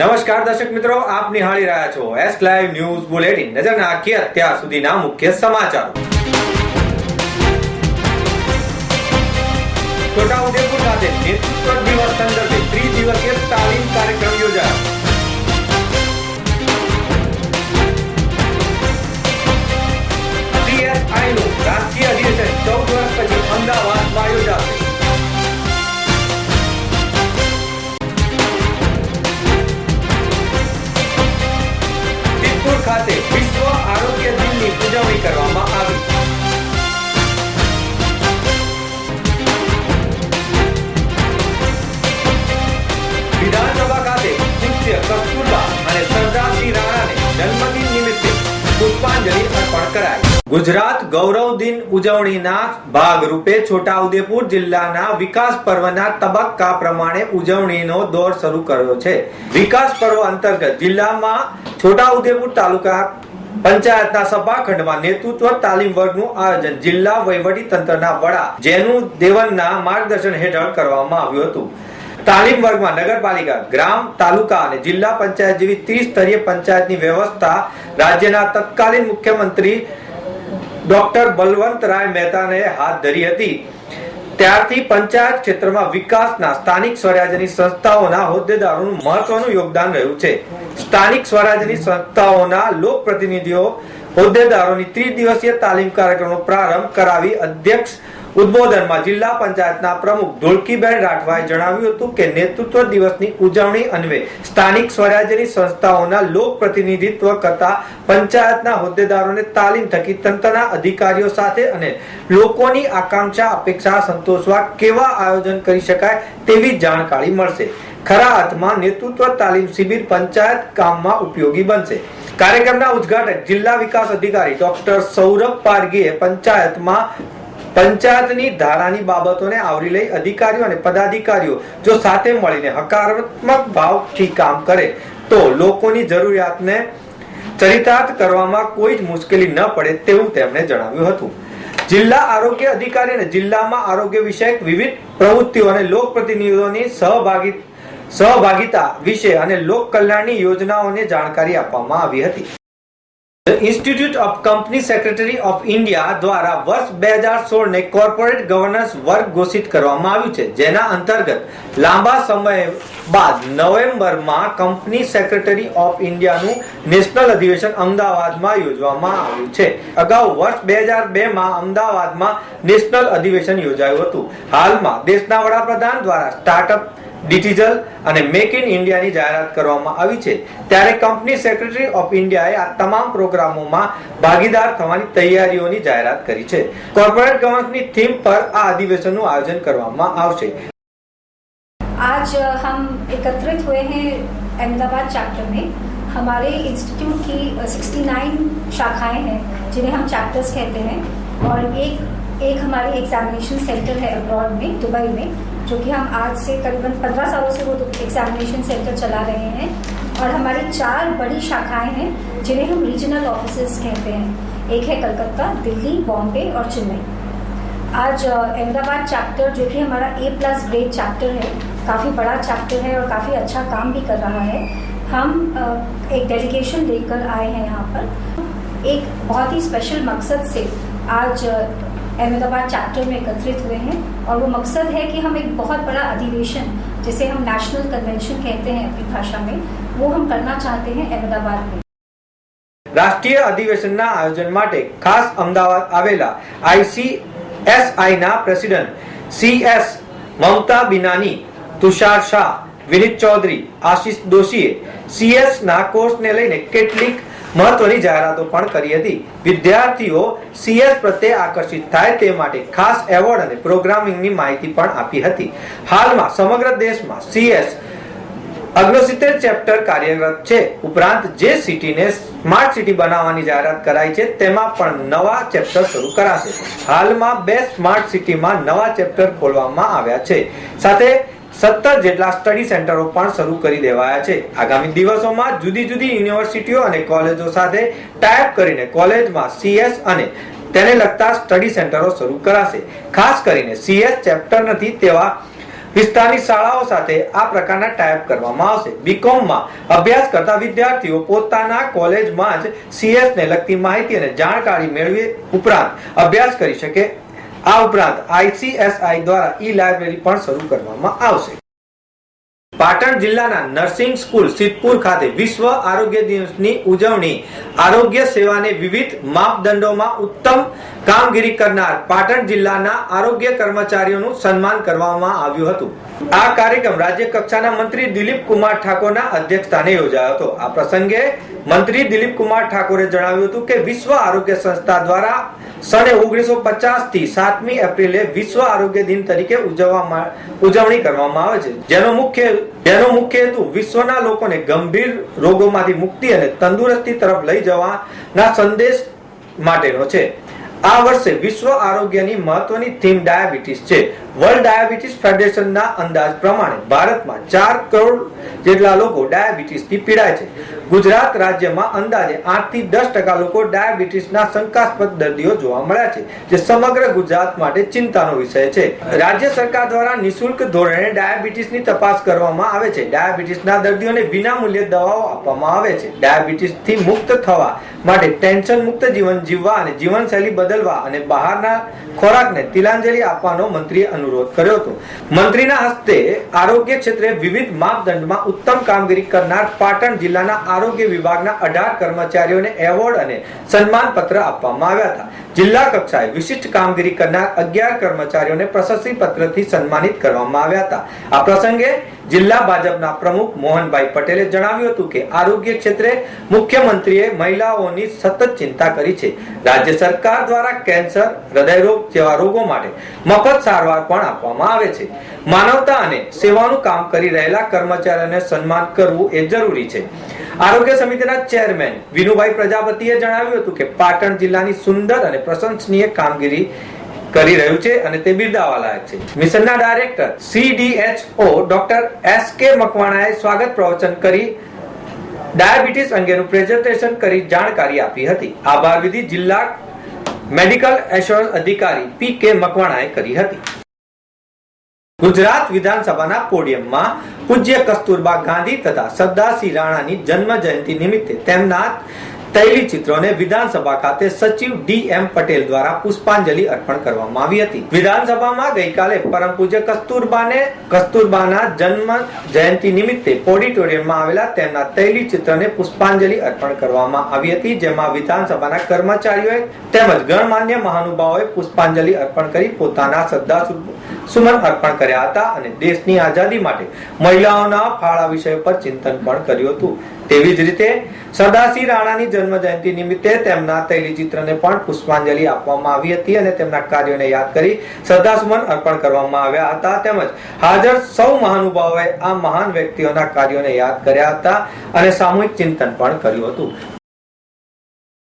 નમસ્કાર દર્શક મિત્રો, આપ નિહાળી રહ્યા છો એસ લાઈવ ન્યૂઝ બુલેટિન નજર નાખીએ અત્યાર સુધીના મુખ્ય સમાચારો. છોટાઉદેપુર ખાતે નેતૃત્વ દિવસ સંદર્ભે ત્રિદિવસીય તાલીમ કાર્યક્રમ યોજાયો. ગુજરાત ગૌરવ દિન ઉજવણીના ભાગરૂપે છોટાઉદેપુર જિલ્લાના વિકાસ પર્વના તબક્કા પ્રમાણે ઉજવણીનો દોર શરૂ કર્યો છે. વિકાસ પર્વ અંતર્ગત જિલ્લામાં છોટાઉદેપુર તાલુકા પંચાયતના સભાખંડમાં નેતૃત્વ તાલીમ વર્ગનું આયોજન જિલ્લા વહીવટી તંત્રના વડા જેનુ દેવનના માર્ગદર્શન હેઠળ કરવામાં આવ્યું હતું. તાલીમ વર્ગમાં નગરપાલિકા, ગ્રામ, તાલુકા અને જિલ્લા પંચાયત જેવી ત્રિસ્તરીય પંચાયતની વ્યવસ્થા રાજ્યના તત્કાલીન મુખ્યમંત્રી ડોક્ટર બલવંતરાય મહેતાને હાથ ધરી હતી. ત્યારથી પંચાયત ક્ષેત્રમાં વિકાસના સ્થાનિક સ્વરાજ્યની સંસ્થાઓના હોદ્દેદારોનું મહત્વનું યોગદાન રહ્યું છે. સ્થાનિક સ્વરાજ્યની સંસ્થાઓના લોકપ્રતિનિધિઓ હોદ્દેદારોની ત્રિદિવસીય તાલીમ કાર્યક્રમનો પ્રારંભ કરાવી અધ્યક્ષ ઉદ્બોધનમાં જિલ્લા પંચાયતના પ્રમુખ ધોળકીબેન રાઠવાએ જણાવ્યું હતું કે નેતૃત્વ દિવસની ઉજવણી અન્વે સ્થાનિક સ્વરાજ્યની સંસ્થાઓના લોક પ્રતિનિધિત્વ કરતા પંચાયતના હોદ્દેદારોને તાલીમ થકી તંત્રના અધિકારીઓ સાથે અને લોકોની આકાંક્ષા, અપેક્ષા, સંતોષવા કેવા આયોજન કરી શકાય તેવી જાણકારી મળશે. ખરા અર્થમાં નેતૃત્વ તાલીમ શિબિર પંચાયત કામમાં ઉપયોગી બનશે. કાર્યક્રમના ઉદ્ઘાટક જિલ્લા વિકાસ અધિકારી ડોક્ટર સૌરભ પારગીએ પંચાયતમાં પંચાયતની ધારાની બાબતોને આવરી લઈ અધિકારીઓ અને પદાધિકારીઓ જો સાથે મળીને હકારાત્મક ભાવથી કામ કરે તો લોકોની જરૂરિયાતને ચરિતાર્થ કરવામાં કોઈ જ મુશ્કેલી ન પડે તેવું તેમણે જણાવ્યું હતું. જિલ્લા આરોગ્ય અધિકારી અને જિલ્લામાં આરોગ્ય વિષયક વિવિધ પ્રવૃત્તિઓ અને લોકપ્રતિનિધિઓની સહભાગી સહભાગિતા વિશે અને લોક કલ્યાણની યોજનાઓને જાણકારી આપવામાં આવી હતી. Institute of company secretary of India દ્વારા વર્ષ બે હજાર સોળને કોર્પોરેટ ગવર્નન્સ વર્ગ ઘોષિત કરવામાં આવ્યું છે, જેના અંતર્ગત લાંબા સમય બાદ નવેમ્બરમાં કંપની સેક્રેટરી ઓફ ઇન્ડિયાનું નેશનલ અધિવેશન અમદાવાદમાં યોજવામાં આવ્યું છે. અગાઉ વર્ષ બે હજાર બે માં અમદાવાદમાં નેશનલ અધિવેશન યોજાયું હતું. હાલમાં દેશના વડાપ્રધાન દ્વારા સ્ટાર્ટઅપ ડિજિટલ અને મેક ઇન ઇન્ડિયાની જાહેરાત કરવામાં આવી છે ત્યારે કંપની સેક્રેટરી ઓફ ઇન્ડિયાએ આ તમામ પ્રોગ્રામોમાં ભાગીદાર થવાની તૈયારીઓની જાહેરાત કરી છે કોર્પોરેટ ગવર્નન્સની થીમ પર આ અધિવેશનનું આયોજન કરવામાં આવશે आज हम एकत्रित हुए हैं अहमदाबाद चैप्टर में हमारे इंस्टीट्यूट की 69 शाखाएं हैं जिन्हें हम चैप्टर्स कहते हैं और एक एक हमारे एग्जामिनेशन सेंटर है अब्रॉड में दुबई में जो कि हम आज से करीबन 15 सालों से वो एग्जामिनेशन सेंटर चला रहे हैं और हमारी चार बड़ी शाखाएँ हैं, जिन्हें हम रीजनल ऑफ़िस कहते हैं। एक है कलकत्ता, दिल्ली, बॉम्बे और चेन्नई। आज अहमदाबाद चैप्टर जो कि हमारा ए प्लस ग्रेड चैप्टर है, काफ़ी बड़ा चैप्टर है और काफ़ी अच्छा काम भी कर रहा है। हम एक डेलीगेशन लेकर आए हैं यहाँ पर। एक बहुत ही स्पेशल मकसद से आज अहमदाबाद चैप्टर में एकत्रित हुए हैं और वो मकसद है कि हम एक बहुत बड़ा अधिवेशन जिसे हम नेशनल कन्वेंशन कहते हैं अपनी भाषा में वो हम करना चाहते हैं अहमदाबाद में રાષ્ટ્રીય અધિવેશનના આયોજન માટે ખાસ અમદાવાદ આવેલા આઈસીએસઆઈ ના પ્રેસિડેન્ટ સીએસ મમતા બિનાની તુષાર શાહ વિનીત ચૌધરી આશિષ દોશીએ સીએસ ના કોર્સને લઈને કેટલીક મહત્વની જાહેરાતો પણ કરી હતી. વિદ્યાર્થીઓ સીએસ પ્રત્યે આકર્ષિત થાય તે માટે ખાસ એવોર્ડ અને પ્રોગ્રામિંગની માહિતી પણ આપી હતી. હાલમાં સમગ્ર દેશમાં સીએસ અગ્નોસિત્તેર ચેપ્ટર કાર્યરત છે. ઉપરાંત જે સિટીને સ્માર્ટ સિટી બનાવવાની જાહેરાત કરાઈ છે, તેમાં પણ નવા ચેપ્ટર શરૂ કરાશે. હાલમાં બે સ્માર્ટ સિટીમાં નવા ચેપ્ટર ખોલવામાં આવ્યા છે. સાથે સત્તર જેટલા સ્ટડી સેન્ટરો પણ શરૂ કરી દેવાયા છે. આગામી દિવસોમાં જુદી જુદી યુનિવર્સિટીઓ અને કોલેજો સાથે ટાઈપ કરીને કોલેજમાં સીએસ અને તેને લગતા સ્ટડી સેન્ટરો શરૂ કરાશે. ખાસ કરીને સીએસ ચેપ્ટર નથી તેવા વિસ્તારની શાળાઓ સાથે આ પ્રકારના ટાઈપ કરવામાં આવશે. બીકોમમાં અભ્યાસ કરતા વિદ્યાર્થીઓ પોતાના કોલેજમાં જ સીએસને લગતી માહિતી અને જાણકારી મેળવી ઉપરાંત અભ્યાસ કરી શકે આ ઉપરાંત આઈસીએસઆઈ દ્વારા ઈ લાઇબ્રેરી પણ શરૂ કરવામાં આવશે. પાટણ જિલ્લાના નર્સિંગ સ્કૂલ સિદ્ધપુર ખાતે વિશ્વ આરોગ્ય દિવસની ઉજવણી. આરોગ્ય સેવાને વિવિધ માપદંડોમાં ઉત્તમ કામગીરી કરનાર પાટણ જિલ્લાના આરોગ્ય કર્મચારીઓનું સન્માન કરવામાં આવ્યું હતું. આ કાર્યક્રમ રાજ્ય કક્ષાના મંત્રી દિલીપ કુમાર ઠાકોરના અધ્યક્ષસ્થાને યોજાયો હતો. આ પ્રસંગે મંત્રી દિલીપ કુમાર ઠાકોરે જણાવ્યું હતું કે વિશ્વ આરોગ્ય સંસ્થા દ્વારા સને ઓગણીસો પચાસથી સાતમી એપ્રિલે વિશ્વ આરોગ્ય દિન તરીકે ઉજવવામાં ઉજવણી કરવામાં આવે છે. જેનો મુખ્ય જેનો મુખ્ય હેતુ વિશ્વના લોકોને ગંભીર રોગોમાંથી મુક્તિ અને તંદુરસ્તી તરફ લઈ જવાના સંદેશ માટેનો છે. આ વર્ષે વિશ્વ આરોગ્યની મહત્વની થીમ ડાયાબિટીસ છે. વર્લ્ડ ડાયાબિટીસ ફેડરેશનના અંદાજ પ્રમાણે ભારતમાં ચાર કરોડ જેટલા લોકો ડાયાબિટીસથી પીડાય છે. ગુજરાત રાજ્યમાં અંદાજે આઠથી દસ ટકા લોકો ડાયાબિટીસના શંકાસ્પદ દર્દીઓ જોવા મળ્યા છે, જે સમગ્ર ગુજરાત માટે ચિંતાનો વિષય છે. રાજ્ય સરકાર દ્વારા નિઃશુલ્ક ધોરણે ડાયાબિટીસની તપાસ કરવામાં આવે છે. ડાયાબિટીસના દર્દીઓને વિનામૂલ્યે દવાઓ આપવામાં આવે છે. ડાયાબિટીસથી મુક્ત થવા માટે ટેન્શન મુક્ત જીવન જીવવા અને જીવનશૈલી બદલવા અને બહારના ખોરાકને તિલાંજલિ આપવાનો મંત્રીએ અનુરોધ કર્યો હતો. મંત્રીના હસ્તે આરોગ્ય ક્ષેત્રે વિવિધ માપદંડમાં ઉત્તમ કામગીરી કરનાર પાટણ જિલ્લાના આરોગ્ય વિભાગના અઢાર કર્મચારીઓને એવોર્ડ અને સન્માન પત્ર આપવામાં આવ્યા હતા. જિલ્લા કક્ષાએ વિશિષ્ટ કામગીરી કરનાર અગિયાર કર્મચારીઓને પ્રશસ્તિ પત્રથી સન્માનિત કરવામાં આવ્યા હતા. આ પ્રસંગે જિલ્લા ભાજપના પ્રમુખ મોહનભાઈ પટેલે જણાવ્યું હતું કે આરોગ્ય ક્ષેત્રે મુખ્યમંત્રીએ મહિલાઓની સતત ચિંતા કરી છે. રાજ્ય સરકાર દ્વારા કેન્સર, હૃદયરોગ જેવા રોગો માટે મફત સારવાર પણ આપવામાં આવે છે. માનવતા અને સેવાનું કામ કરી રહેલા કર્મચારીઓને સન્માન કરવું એ જરૂરી છે. આરોગ્ય સમિતિના ચેરમેન વિનુભાઈ પ્રજાપતિએ જણાવ્યું હતું કે પાટણ જિલ્લાની સુંદર અને પ્રશંસનીય કામગીરી કરી રહ્યું છે અને તે બિરદાવા લાયક છે. મિશનના director CDHO doctor S K મકવાણાએ સ્વાગત પ્રવચન કરી, ડાયાબિટીસ અંગેનું પ્રેઝન્ટેશન કરી જાણકારી આપી હતી. આભાર વિધિ જિલ્લા મેડિકલ એશ્યોરન્સ અધિકારી પી કે મકવાણાએ કરી હતી. ગુજરાત વિધાનસભાના પોડિયમમાં પૂજ્ય કસ્તુરબા ગાંધી તથા સરદારસિંહ રાણાની જન્મ જયંતિ નિમિત્તે તેમના તૈલી ચિત્રોને વિધાનસભા ખાતે સચિવ ડી એમ પટેલ દ્વારા પુષ્પાંજલિ અર્પણ કરવામાં આવી હતી. વિધાનસભામાં ગઈકાલે પરમ પૂજ્ય કસ્તુરબાને કસ્તુરબાના જન્મ જયંતિ નિમિત્તે ઓડિટોરિયમમાં આવેલા તેમના તૈલી ચિત્રને પુષ્પાંજલિ અર્પણ કરવામાં આવી હતી, જેમાં વિધાનસભાના કર્મચારીઓએ તેમજ ગણમાન્ય મહાનુભાવોએ પુષ્પાંજલિ અર્પણ કરી પોતાના શ્રદ્ધા સુમન અર્પણ કર્યા હતા અને દેશની આઝાદી માટે મહિલાઓના ફાળા વિષય પર ચિંતન પણ કર્યું હતું. તેવી જ રીતે સરદારસિંહ રાણાની જન્મ જયંતિ નિમિત્તે તેમના તૈલી પણ પુષ્પાંજલિ આપવામાં આવી હતી અને તેમના કાર્યોને યાદ કરી શ્રદ્ધાસુમન અર્પણ કરવામાં આવ્યા હતા. તેમજ હાજર સૌ મહાનુભાવોએ આ મહાન વ્યક્તિઓના કાર્યોને યાદ કર્યા હતા અને સામૂહિક ચિંતન પણ કર્યું હતું.